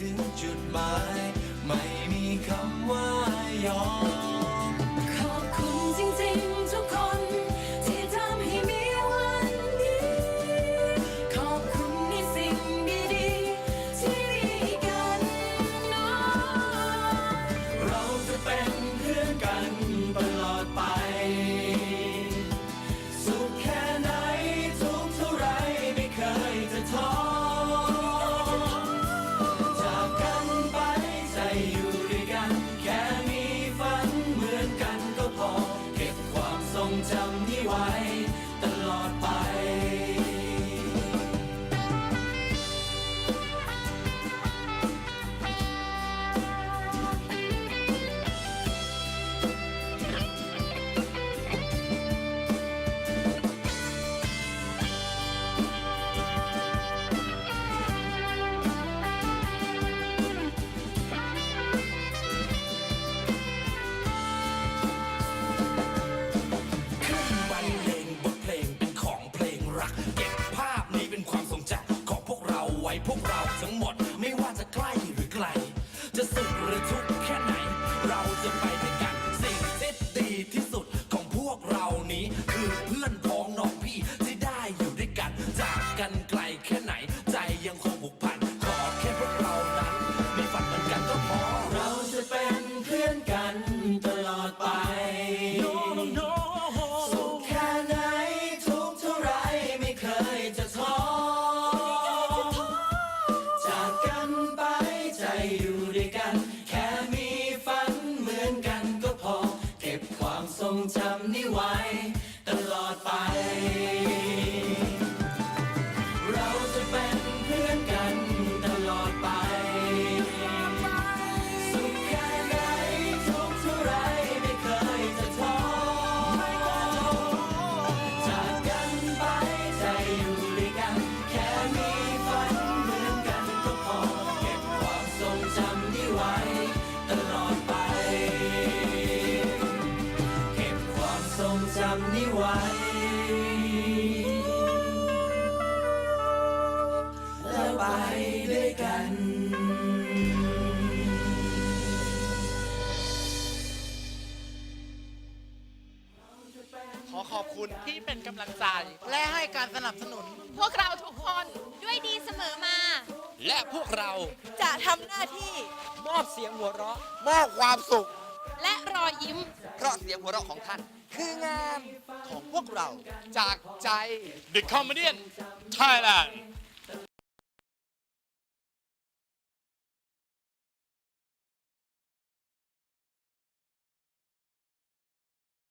ถึงจุดหมาย ไม่มีคำว่ายอม แค่ไหน ใจยังคงผูกพัน ขอแค่พวกเรานั้น มีฝันเหมือนกันก็พอ เราจะเป็นเพื่อนกันตลอดไปสุขแค่ไหนทุกข์เท่าไรไม่เคยจะท้อ จากกันไปใจอยู่ด้วยกัน แค่มีฝันเหมือนกันก็พอ เก็บความทรงจำนี้ไว้ ไว้แล้วไปด้วยกันขอขอบคุณที่เป็นกำลังใจ และให้การสนับสนุน พวกเราทุกคนด้วยดีเสมอมา และพวกเราจะทำหน้าที่มอบเสียงหัวเราะมอบความสุข และรอยยิ้ม เพราะเสียงหัวเราะของท่าน คืองานของพวกเราจากใจ The Comedian Thailand